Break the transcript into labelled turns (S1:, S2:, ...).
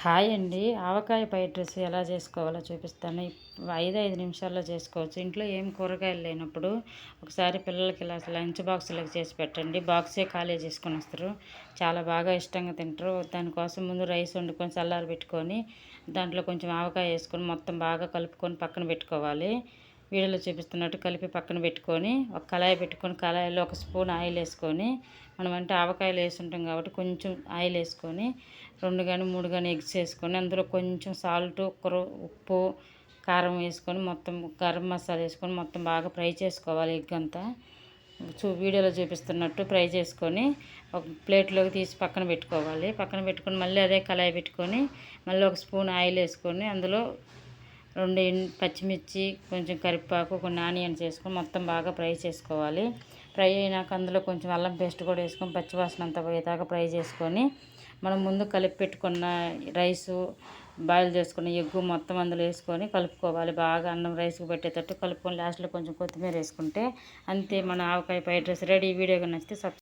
S1: Hi అండి. ఆవకాయ fried rice ఎలా చేసుకోవాలో చూపిస్తాను. ఐదు ఐదు నిమిషాల్లో చేసుకోవచ్చు. ఇంట్లో ఏం కూరగాయలు లేనప్పుడు ఒకసారి పిల్లలకి ఇలా లంచ్ బాక్సులకు చేసి పెట్టండి. బాక్సే ఖాళీ చేసుకొని వస్తారు. చాలా బాగా ఇష్టంగా తింటారు. దానికోసం ముందు రైస్ వండుకొని చల్లారి పెట్టుకొని దాంట్లో కొంచెం ఆవకాయ వేసుకొని మొత్తం బాగా కలుపుకొని పక్కన పెట్టుకోవాలి. వీడియోలో చూపిస్తున్నట్టు కలిపి పక్కన పెట్టుకొని ఒక కళాయి పెట్టుకొని కళాయిలో ఒక స్పూన్ ఆయిల్ వేసుకొని మనం అంటే ఆవకాయలు వేసి ఉంటాం కాబట్టి కొంచెం ఆయిల్ వేసుకొని రెండు కానీ మూడు కానీ ఎగ్స్ వేసుకొని అందులో కొంచెం సాల్ట్ ఉప్పు కారం వేసుకొని మొత్తం గరం మసాలా వేసుకొని మొత్తం బాగా ఫ్రై చేసుకోవాలి ఎగ్ అంతా. చూ వీడియోలో చూపిస్తున్నట్టు ఫ్రై చేసుకొని ఒక ప్లేట్లోకి తీసి పక్కన పెట్టుకోవాలి. పక్కన పెట్టుకొని మళ్ళీ అదే కళాయి పెట్టుకొని మళ్ళీ ఒక స్పూన్ ఆయిల్ వేసుకొని అందులో రెండు పచ్చిమిర్చి కొంచెం కరివేపాకు కొన్ని ఆనియన్స్ వేసుకొని మొత్తం బాగా ఫ్రై చేసుకోవాలి. ఫ్రై అయినాక అందులో కొంచెం అల్లం పేస్ట్ కూడా వేసుకొని పచ్చివాసన అంతా పోయేదాకా ఫ్రై చేసుకొని మనం ముందు కలిపి పెట్టుకున్న రైసు బాయిల్ చేసుకున్న ఎగ్గు మొత్తం అందులో వేసుకొని కలుపుకోవాలి. బాగా అన్నం రైస్కి పెట్టేటట్టు కలుపుకొని లాస్ట్లో కొంచెం కొత్తిమీర వేసుకుంటే అంతే మన ఆవకాయ ఫ్రైడ్ రైస్. రెడీ. వీడియోగా నచ్చితే సబ్స్క్రైబ్